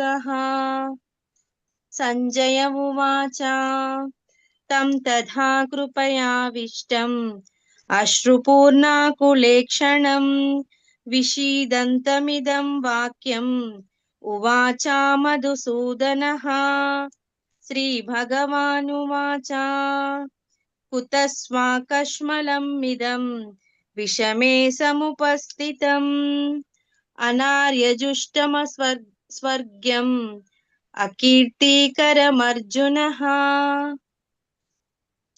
योगः सञ्जय उवाच। तं तथा कृपयाविष्टम् अश्रुपूर्णाकुलेक्षणम् विषीदन्तमिदं वाक्यम्। उवाचा मधुसूदनः। श्रीभगवानुवाच। कुतस्वाकश्मलम् इदम् विषमे समुपस्थितम्। अनार्यजुष्टमस्वर् स्वर्ग्यम्। अकीर्तिकरमर्जुनः।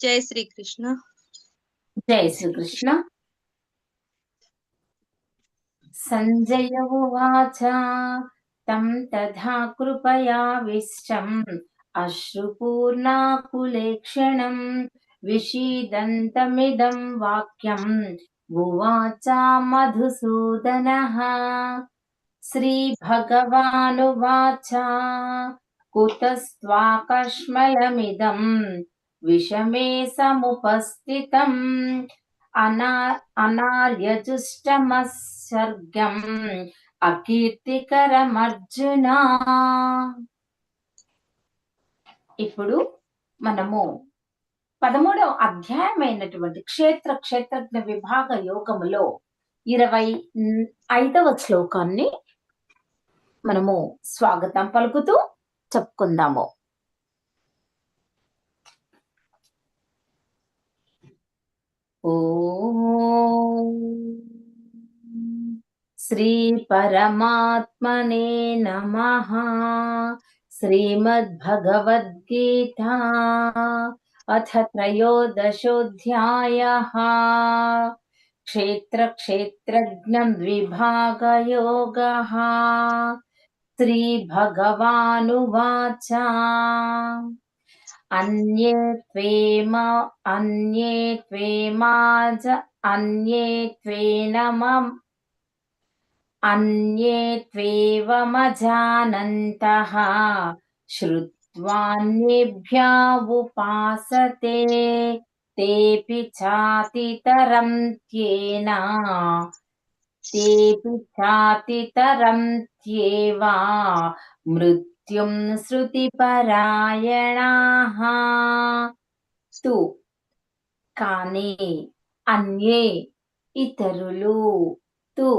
जय श्री कृष्ण जय श्री कृष्ण सञ्जय उवाच। तं तथा कृपया विश्वम् अश्रुपूर्णाकुलेक्षणम्। विषीदन्तमिदं वाक्यम्। उवाच मधुसूदनः। శ్రీభగవానువాచ కుతస్త్వాకష్మలమిదం విషమే సముపస్థితం అనా అనార్యజుష్టమస్సర్గం అకీర్తికరమర్జున ఇప్పుడు మనము పదమూడవ అధ్యాయమైనటువంటి క్షేత్ర క్షేత్రజ్ఞ విభాగ యోగములో ఇరవై ఐదవ శ్లోకాన్ని మనము స్వాగతం పలుకుతూ చెప్పుకుందాము. ఓ శ్రీ పరమాత్మనే నమ. శ్రీమద్భగవద్గీత అథ త్రయోదశోధ్యాయ. क्षेत्रक्षेत्रज्ञं द्विभागयोगः श्रीभगवानुवाच। अन्ये त्वेवमजानन्तः। श्रुत्वान्येभ्या उपासते तेऽपि चातितरं त्येन तेऽपि चातितरं त्येव मृत्युं श्रुतिपरायणाः తు కానీ అన్యే ఇతరులు తు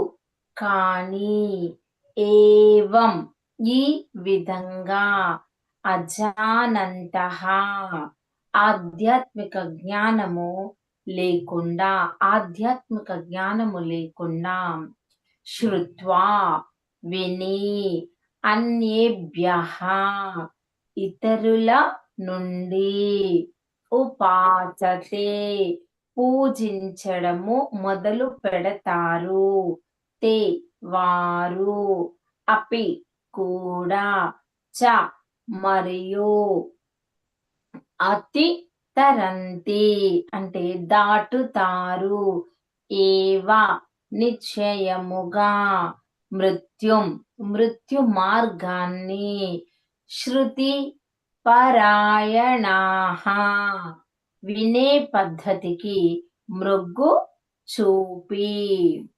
కానీ ఏవం ఈ విధంగా అజానంత ఆధ్యాత్మిక జ్ఞానము లేకుండా ఆధ్యాత్మిక జ్ఞానము లేకుండా శృత్వా విని అన్యేభ్య ఇతరుల నుండి ఉపాసతే పూజించడము మొదలు పెడతారు. తే వారు అపి కూడా చ మరియు అతి తరంతి అంటే దాటుతారు. ఏవా నిశ్చయముగా మృత్యుం మృత్యు మార్గాన్ని శృతి పరాయణాహ వినే పద్ధతికి మృగ్గు చూపి.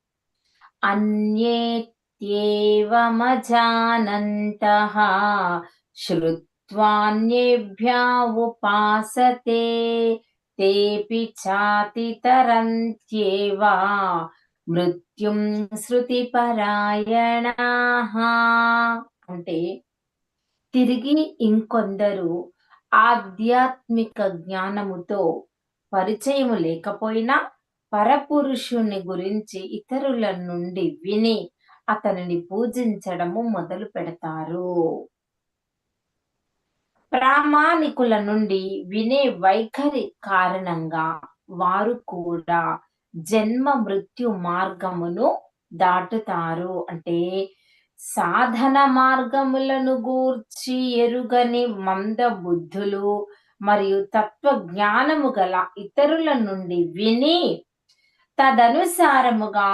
అన్యేత్యేవమజానంత. శృతి ఉపాసతే తేపి చాతితరంత్యేవ మృత్యుం శృతిపరాయణాః అంటే తిరిగి ఇంకొందరు ఆధ్యాత్మిక జ్ఞానముతో పరిచయము లేకపోయినా పరపురుషుని గురించి ఇతరుల నుండి విని అతనిని పూజించడము మొదలు పెడతారు. ప్రామాణికుల నుండి వినే వైఖరి కారణంగా వారు కూడా జన్మ మృత్యు మార్గమును దాటుతారు. అంటే సాధన మార్గములను గూర్చి ఎరుగని మంద బుద్ధులు మరియు తత్వ జ్ఞానము గల ఇతరుల నుండి విని తదనుసారముగా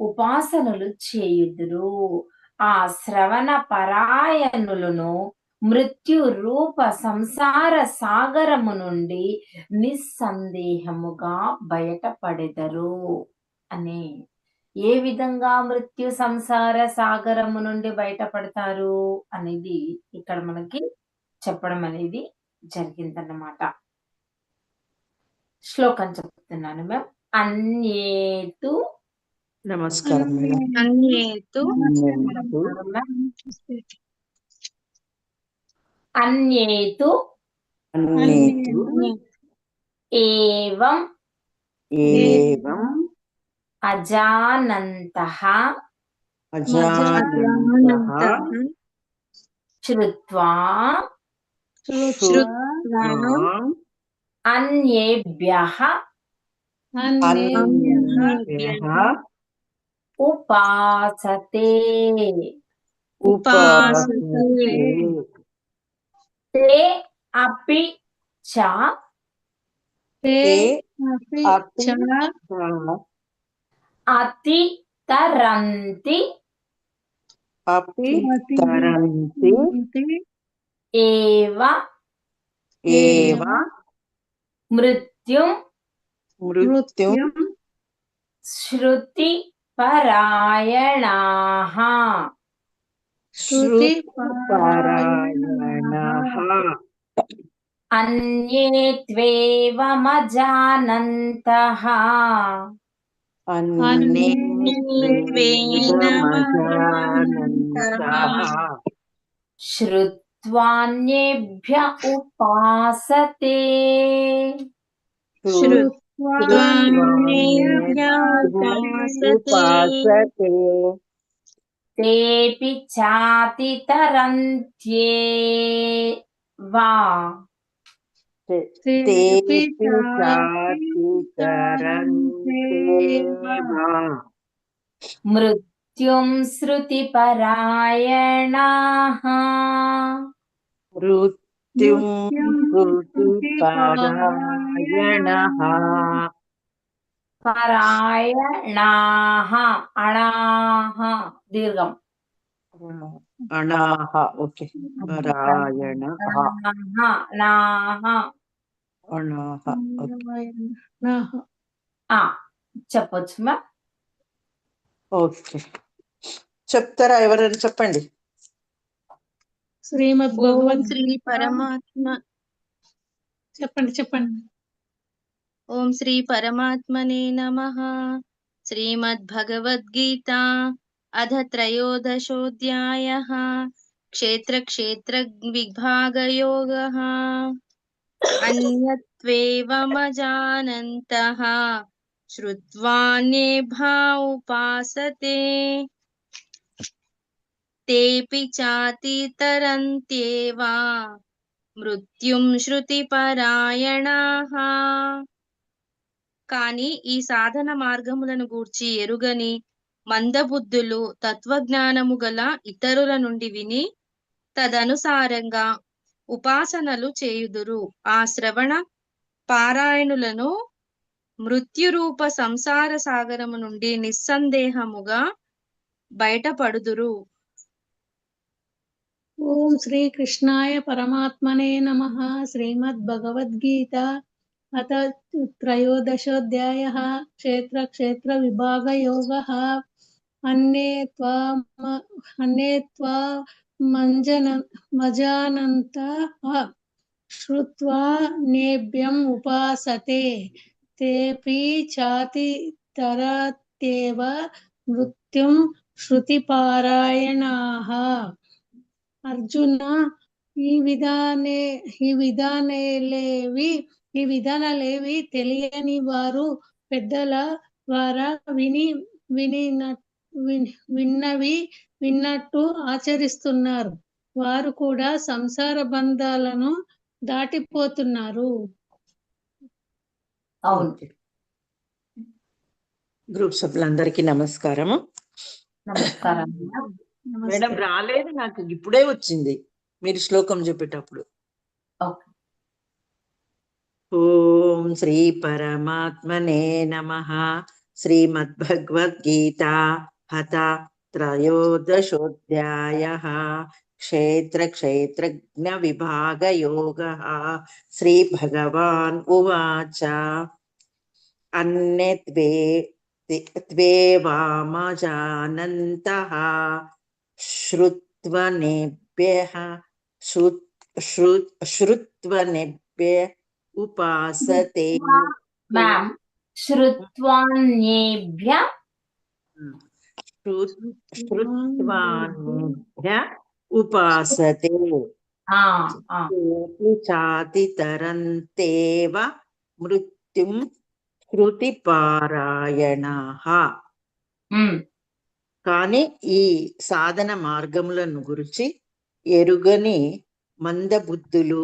ఉపాసనలు చేయుదురు. ఆ శ్రవణ పరాయణులను మృత్యు రూప సంసార సాగరము నుండి నిస్సందేహముగా బయటపడెదరు అనే. ఏ విధంగా మృత్యు సంసార సాగరము నుండి బయటపడతారు అనేది ఇక్కడ మనకి చెప్పడం అనేది జరిగిందన్నమాట. శ్లోకం చెప్తున్నాను మ్యామ్. అన్యేతు. నమస్కారం అన్యేతు. అన్యేతు అన్యేతు అన్యేతు ఏవం ఏవం అజానంతః అజానంతః శ్రుత్వా శ్రుత్వా అన్యేభ్యః అన్యేభ్యః ఉపాసతే తే అపి చ అతి తరంతి అపి తరంతి ఏవ ఏవ మృత్యుం మృత్యుం శృతి పరాయణాః శృతిపరాయణః అన్యే త్వేవమజానంతః అన్యేవేనమజానంతః శ్రుత్వాన్యేభ్య ఉపాసతే ఉపాసతే తేపి చాతి తరంత్యేవా తేపి చాతితరంతేవా మృత్యుం శృతి పరాయణాః మృత్యుం శృతిపరాయణః పరాయణాః అణాః దీర్ఘం. అణాహ. ఓకే. పరాయణ అణాహ చెప్పొచ్చు మా ఓకే. చెప్తారా ఎవరైనా చెప్పండి. శ్రీమద్ భగవద్ శ్రీ పరమాత్మ. చెప్పండి చెప్పండి. ओम श्री परमात्मने नमः। श्रीमद्भगवद्गीता अध त्रयोदशोऽध्यायः। क्षेत्रक्षेत्रविभागयोगः। अन्यत्वेवमजानन्तः। श्रुत्वान्येभा उपासते तेऽपि चातितरन्त्येव। मृत्युं श्रुतिपरायणाः। కాని ఈ సాధన మార్గములను గూర్చి ఎరుగని మందబుద్ధులు తత్వజ్ఞానము గల ఇతరుల నుండి విని తదనుసారంగా ఉపాసనలు చేయుదురు. ఆ శ్రవణ పారాయణులను మృత్యురూప సంసార సాగరము నుండి నిస్సందేహముగా బయటపడుదురు. ఓం శ్రీ కృష్ణాయ పరమాత్మనే నమ. శ్రీమద్ భగవద్గీత అత త్రయోదశోధ్యాయ క్షేత్ర క్షేత్ర విభాగ యోగ అన్నే త్వా అన్నే త్వా మంజన మజానంత శ్రుత్వా నేభ్యం ఉపాసతే తేపి చాతి తరత్యేవ మృత్యుం శృతిపారాయణాః అర్జున ఈ విధానే ఈ విధానాలేవి ఈ విధానాలేవి తెలియని వారు పెద్దల ద్వారా విని విన్- విన్నవి విన్నట్టు ఆచరిస్తున్నారు. వారు కూడా సంసార బంధాలను దాటిపోతున్నారు. అవును. గ్రూప్ సభ్యులందరికీ నమస్కారము. నమస్కారం. మేడం రాలేదు నాకు ఇప్పుడే వచ్చింది. మీరు శ్లోకం చెప్పేటప్పుడు. ఓకే. श्री परमात्मने नमः। श्रीमद्भगवद्गीता हता त्रयोदशोऽध्यायः। क्षेत्रक्षेत्रज्ञविभागयोगः। श्रीभगवान् उवाच। अन्ये द्वे द्वे वामजानन्तः। श्रुत्वनेभ्यः, श्रुत् श्रुत्, श्रुत्वनेभ्यः ఉపాసతే మ్యామ్ శ్రుత్వాన్యేభ్య ఉపాసతే తరంతేవ మృత్యుం శృతిపారాయణ కానీ ఈ సాధన మార్గములను గురించి ఎరుగని మందబుద్ధులు